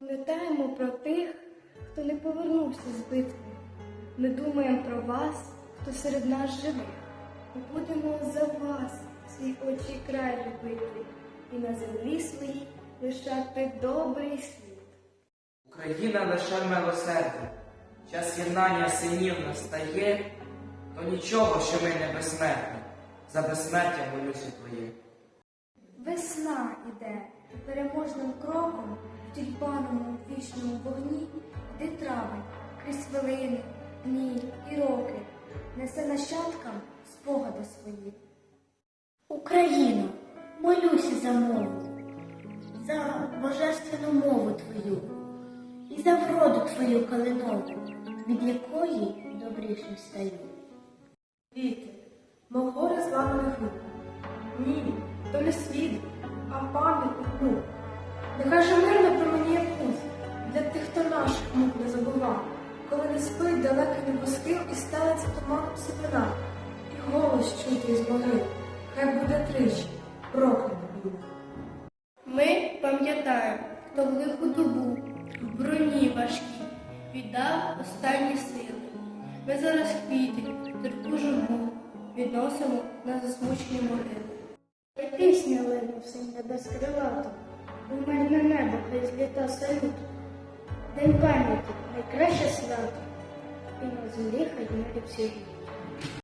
Пам'ятаємо про тих, хто не повернувся з битви. Ми думаємо про вас, хто серед нас живе. Ми будемо за вас, свій очі край любити, і на землі своїй лишати добрий слід. Україна лише милосердя, час єднання синів настає, то нічого, що ми не безсмертні, за безсмертя молюся твоє. Весна іде переможним кроком в тюльпаному вічному вогні, де травень крізь хвилини, дні і роки несе нащадкам спогади свої. Україно, молюся за мову, за божественну мову твою і за вроду твою калинову, від якої добрішим стаю. Віти, мов гори зламаних рук. Ні, то не світ, а пам'ятник мук. Нехай же мирно не спить далекий небосхил і стелиться туманом сивина, і голос чути із могил, хай буде тричі, проклята буде. Ми пам'ятаємо, хто в лиху добу, в броні важкій, віддав останні сили. Ми зараз квіти, терпу журбу, відносимо на засмучені могили. І пісня лине в синь небес крилато, у мирне небо хай зліта салют. День пам'яті найкраще свято, і на землі хай мирі всі.